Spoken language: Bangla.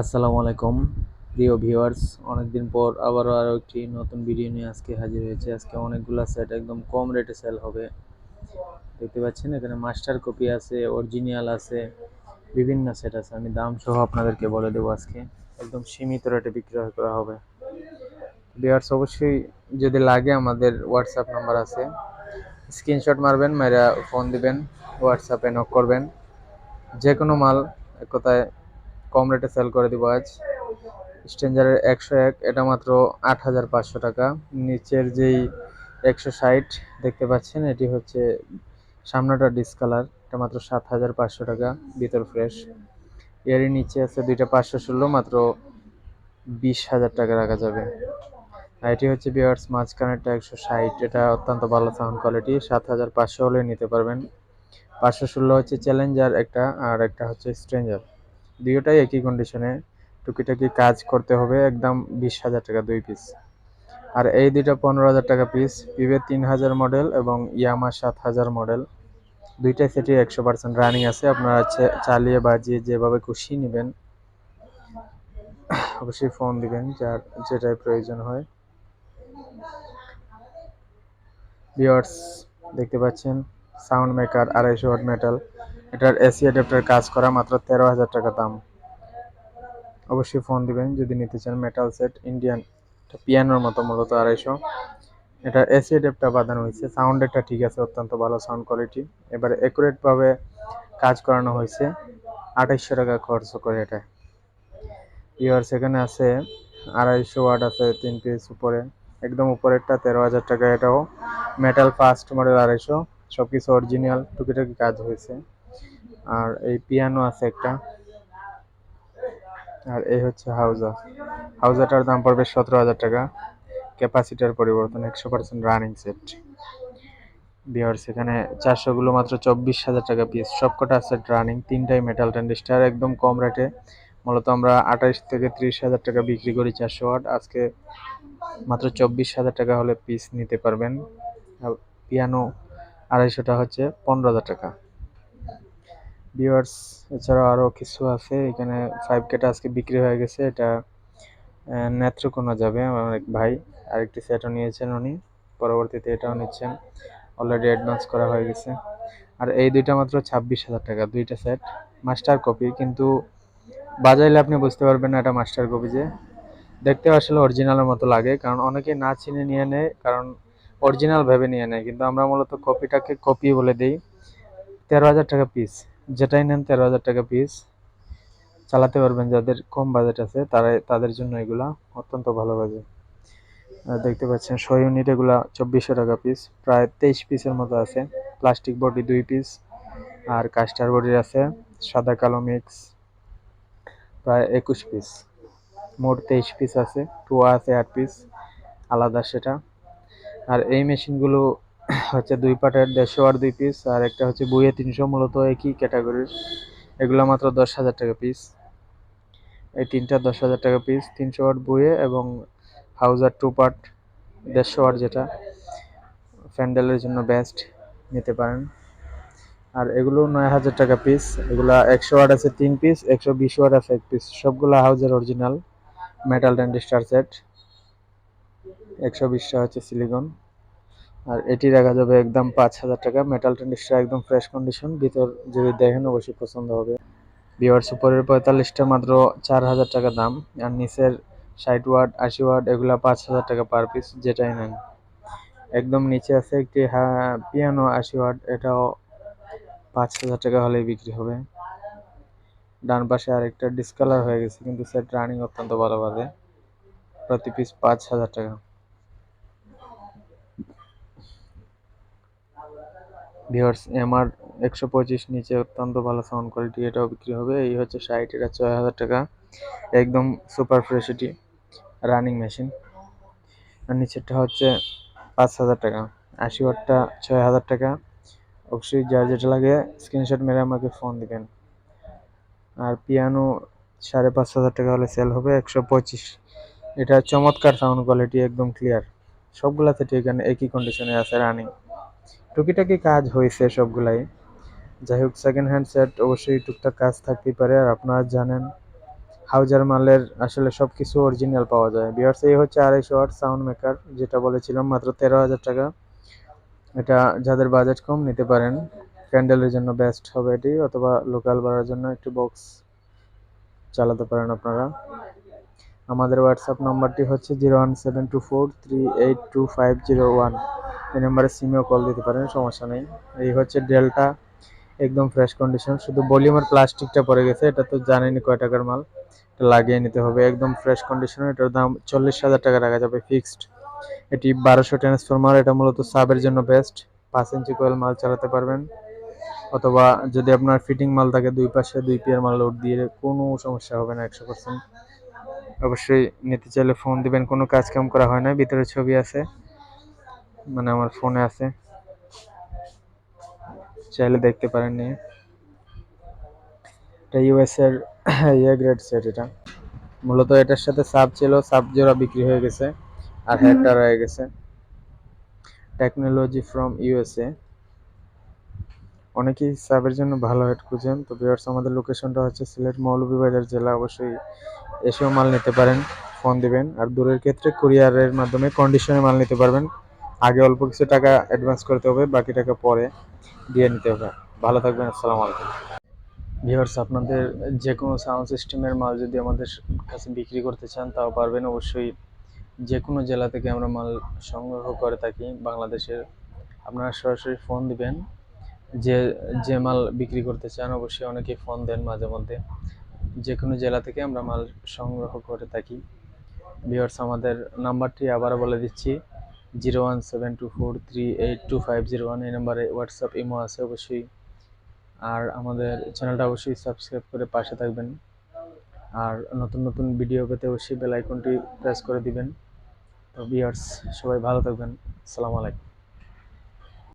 আসসালামু আলাইকুম, প্রিয় ভিউয়ার্স। অনেকদিন পর আবারও আরও একটি নতুন ভিডিও নিয়ে আজকে হাজির হয়েছে। আজকে অনেকগুলো সেট একদম কম রেটে সেল হবে। দেখতে পাচ্ছেন, এখানে মাস্টার কপি আছে অরিজিনাল আছে, বিভিন্ন সেট আছে। আমি দাম সহ আপনাদেরকে বলে দেবো আজকে। একদম সীমিত রেটে বিক্রয় করা হবে। ভিউয়ার্স, অবশ্যই যদি লাগে আমাদের হোয়াটসঅ্যাপ নাম্বার আছে। স্ক্রিনশট মারবেন মেরা ফোন দিবেন হোয়াটসঅ্যাপে নক করবেন। যে কোনো মাল এক কথায় কম রেটে সেল করে দিব আজ। স্ট্রেঞ্জারের একশো এক, এটা মাত্র আট হাজার পাঁচশো টাকা। নিচের যেই একশো ষাট দেখতে পাচ্ছেন, এটি হচ্ছে সামনেটা ডিসকালার এটা মাত্র সাত হাজার পাঁচশো টাকা, ভিতর ফ্রেশ এরই নিচে আছে দুইটা পাঁচশো ষোলো, মাত্র বিশ হাজার টাকা রাখা যাবে। আর এটি হচ্ছে বিয়ার্স মাঝখানেরটা একশো ষাট, এটা অত্যন্ত ভালো সাউন্ড কোয়ালিটি সাত হাজার পাঁচশো হলে নিতে পারবেন। পাঁচশো ষোলো হচ্ছে চ্যালেঞ্জার একটা, আর একটা হচ্ছে স্ট্রেঞ্জার দুইটাই একই কন্ডিশনে টুকিটাকি কাজ করতে হবে, একদম বিশ হাজার টাকা দুই পিস আর এই দুইটা পনেরো হাজার টাকা পিস পিভে তিন হাজার মডেল এবং ইয়ামা সাত হাজার মডেল দুইটাই সেটি একশো পার্সেন্ট রানিং আছে, আপনারা চালিয়ে বাজিয়ে যেভাবে খুশি নেবেন, অবশ্যই ফোন দিবেন যার যেটাই প্রয়োজন হয়। ভিওয়ার্স দেখতে পাচ্ছেন সাউন্ড মেকার আড়াইশো ওয়াট মেটাল এটার এসি অ্যাডাপ্টার কাজ করা মাত্র তেরো হাজার টাকা দাম। অবশ্যই ফোন দিবেন, যদি নিতে চান মেটাল সেট ইন্ডিয়ান পিয়ানোর মতো মূলত আড়াইশো। এটা এসি অ্যাডাপ্টার বাঁধানো হয়েছে সাউন্ড সাউন্ডেরটা ঠিক আছে, অত্যন্ত ভালো সাউন্ড কোয়ালিটি এবারে অ্যাকুরেটভাবে কাজ করানো হয়েছে আঠাইশশো টাকা খরচ করে এটা। ইয়ার সেখানে আছে, আড়াইশো ওয়াট আছে তিন পিস উপরে। একদম উপরেরটা তেরো হাজার টাকা, এটাও মেটাল ফার্স্ট মডেল আড়াইশো। সব কিছু অরিজিনাল টুকিটাকি কাজ হয়েছে। আর এই পিয়ানো আছে একটা। আর এই হচ্ছে হাউজা। হাউজাটার দাম পড়বে সতেরো হাজার টাকা। ক্যাপাসিটার পরিবর্তন, একশো পার্সেন্ট রানিং সেট বিহার সেখানে চারশোগুলো মাত্র চব্বিশ হাজার টাকা পিস সবকটা সেট রানিং তিনটাই মেটাল ট্যান্ডিস্টার একদম কম রেটে মূলত আমরা আঠাইশ থেকে ত্রিশ হাজার টাকা বিক্রি করি চারশো ওয়াট আজকে মাত্র চব্বিশ হাজার টাকা হলে পিস নিতে পারবেন। পিয়ানো আড়াইশোটা হচ্ছে পনেরো হাজার টাকা। ভিউয়ার্স এছাড়াও আরও কিছু আছে। এখানে ফাইভ কেটা আজকে বিক্রি হয়ে গেছে। এটা নেত্রকোনা যাবে আমার এক ভাই। আরেকটি সেটও নিয়েছেন উনি। পরবর্তীতে এটাও নিচ্ছেন। অলরেডি অ্যাডভান্স করা হয়ে গেছে। আর এই দুইটা মাত্র ছাব্বিশ হাজার টাকা, দুইটা সেট মাস্টার কপি কিন্তু বাজাইলে আপনি বুঝতে পারবেন না এটা মাস্টার কপি যে। দেখতে আসলে অরিজিনালের মতো লাগে, কারণ অনেকে না চিনে নিয়ে নেয়, কারণ অরিজিনাল ভেবে নিয়ে নেয়। কিন্তু আমরা মূলত কপিটাকে কপি বলে দিই। তেরো হাজার টাকা পিস যেটাই নেন তেরো হাজার টাকা পিস চালাতে পারবেন যাদের কম বাজেট আছে, তারা তাদের জন্য এগুলা অত্যন্ত ভালো বাজে দেখতে পাচ্ছেন ছয় ইউনিট এগুলা চব্বিশশো টাকা পিস প্রায় তেইশ পিসের মতো আছে। প্লাস্টিক বডি দুই পিস আর কাস্টার বডির আছে, সাদা কালো মিক্স প্রায় একুশ পিস মোট তেইশ পিস আছে টুয়া আছে আট পিস আলাদা সেটা। আর এই মেশিনগুলো হচ্ছে দুই পাটের দেড়শো আর দুই পিস আর একটা হচ্ছে বইয়ে তিনশো, মূলত একই ক্যাটাগরির এগুলো মাত্র দশ হাজার টাকা পিস এই তিনটা দশ হাজার টাকা পিস তিনশো ওয়াট বইয়ে এবং হাউজার টু পার্ট দেড়শো ওয়াট যেটা। ফ্যান্ডেলের জন্য বেস্ট নিতে পারেন। আর এগুলো নয় হাজার টাকা পিস এগুলা একশো ওয়াট আছে তিন পিস একশো বিশ ওয়াট আছে এক পিস সবগুলো হাউজের অরিজিনাল মেটাল ডেন্টিস্টার সেট একশো বিশটা হচ্ছে সিলিকন আর এটি রাখা যাবে একদম পাঁচ হাজার টাকা। মেটাল টেন্ডিসটা একদম ফ্রেশ কন্ডিশন ভিতর যদি দেখেন অবশ্যই পছন্দ হবে। বিওয়ার সুপারের পঁয়তাল্লিশটা মাত্র চার হাজার টাকা দাম, আর নিচের ষাট ওয়াট, আশি ওয়াট, এগুলা পাঁচ হাজার টাকা পার পিস যেটাই নেন। একদম নিচে আছে একটি পিয়ানো আশি ওয়াট, এটাও পাঁচ হাজার টাকা হলেই বিক্রি হবে। ডান পাশে আরেকটা ডিসকালার হয়ে গেছে, কিন্তু সেট রানিং অত্যন্ত ভালোভাবে প্রতি পিস পাঁচ হাজার টাকা। ভিওর্স এমআর একশো পঁচিশ নিচে অত্যন্ত ভালো সাউন্ড কোয়ালিটি এটাও বিক্রি হবে। এই হচ্ছে ষাট, এটা ছয় হাজার টাকা। একদম সুপার ফ্রেশ এটি রানিং মেশিন আর নিচেরটা হচ্ছে পাঁচ হাজার টাকা। আশি ওয়াটটা ছয় হাজার টাকা। অবশ্যই যার যেটা লাগে স্ক্রিনশট মেরে আমাকে ফোন দিবেন। আর পিয়ানো সাড়ে পাঁচ হাজার টাকা হলে সেল হবে একশো পঁচিশ। এটা চমৎকার সাউন্ড কোয়ালিটি একদম ক্লিয়ার সবগুলাতে ঠিক, এখানে একই কন্ডিশনে আছে রানিং টুকিটাকি কাজ হয়েছে সবগুলাই যাই হোক সেকেন্ড হ্যান্ড সেট অবশ্যই টুকটাক কাজ থাকতেই পারে, আর আপনারা জানেন, হাউজার মালের আসলে সব কিছু অরিজিনাল পাওয়া যায়। বিয়ার্স এই হচ্ছে আড়াইশো ওয়াট সাউন্ড মেকার যেটা বলেছিলাম মাত্র তেরো হাজার টাকা। এটা যাদের বাজেট কম নিতে পারেন ক্যান্ডেলের জন্য বেস্ট হবে এটি, অথবা লোকাল বাড়ার জন্য একটি বক্স চালাতে পারেন আপনারা। আমাদের হোয়াটসঅ্যাপ নাম্বারটি হচ্ছে zero one seven two four three eight two five zero one এই নাম্বারে সিমেও কল দিতে পারেন, সমস্যা নেই। এই হচ্ছে ডেলটা একদম ফ্রেশ কন্ডিশন শুধু ভলিউমের প্লাস্টিকটা পড়ে গেছে, এটা তো জানেনি কয় টাকার মাল। এটা লাগিয়ে নিতে হবে, একদম ফ্রেশ কন্ডিশন এটার দাম চল্লিশ হাজার টাকা রাখা যাবে ফিক্সড এটি বারোশো ট্রান্সফরমার এটা মূলত সাবের জন্য বেস্ট পাঁচ ইঞ্চি কোয়েল মাল চালাতে পারবেন। অথবা যদি আপনার ফিটিং মাল থাকে, দুই পাশে দুই পিয়ার মাল লোড দিয়ে, কোনো সমস্যা হবে না একশো পার্সেন্ট অবশ্যই নিতে চাইলে ফোন দিবেন, কোনো কাজ কাম করা হয় না, ভিতরে ছবি আছে। মানে আমার ফোনে আছে। চাইলে দেখতে পারেন নিয়ে। এটা ইউএস এর ইয়ে গ্রেড সেট এটা। মূলত এটার সাথে সাব ছিল সাব জোড়া বিক্রি হয়ে গেছে আর একটা রয়ে গেছে। টেকনোলজি ফ্রম ইউএসএ অনেকেই সাবের জন্য ভালো হেড খুঁজেন। তো ভিউয়ার্স আমাদের লোকেশনটা হচ্ছে সিলেট মৌলভীবাজার জেলা। অবশ্যই এসেও মাল নিতে পারেন ফোন দিবেন। আর দূরের ক্ষেত্রে কুরিয়ারের মাধ্যমে কন্ডিশনে মাল নিতে পারবেন। আগে অল্প কিছু টাকা অ্যাডভান্স করতে হবে, বাকি টাকা পরে দিয়ে নিতে হবে। ভালো থাকবেন, আসসালামু আলাইকুম। ভিউয়ার্স আপনাদের যে কোনো সাউন্ড সিস্টেমের মাল যদি আমাদের কাছে বিক্রি করতে চান, তাও পারবেন। অবশ্যই যে কোনো জেলা থেকে আমরা মাল সংগ্রহ করে থাকি, বাংলাদেশের। আপনারা সরাসরি ফোন দিবেন। যে যে মাল বিক্রি করতে চান, অবশ্যই অনেকেই ফোন দেন মাঝে মধ্যে। যে কোনো জেলা থেকে আমরা মাল সংগ্রহ করে থাকি। ভিউয়ার্স আমাদের নাম্বারটি আবারও বলে দিচ্ছি। Zero one seven two four three eight two five zero one এই নাম্বারে হোয়াটসঅ্যাপ, ইমো আছে অবশ্যই। আর আমাদের চ্যানেলটা অবশ্যই সাবস্ক্রাইব করে পাশে থাকবেন। আর নতুন নতুন ভিডিও পেতে অবশ্যই বেল আইকনটি প্রেস করে দিবেন। তো বিয়ার্স সবাই ভালো থাকবেন। আসসালামু আলাইকুম।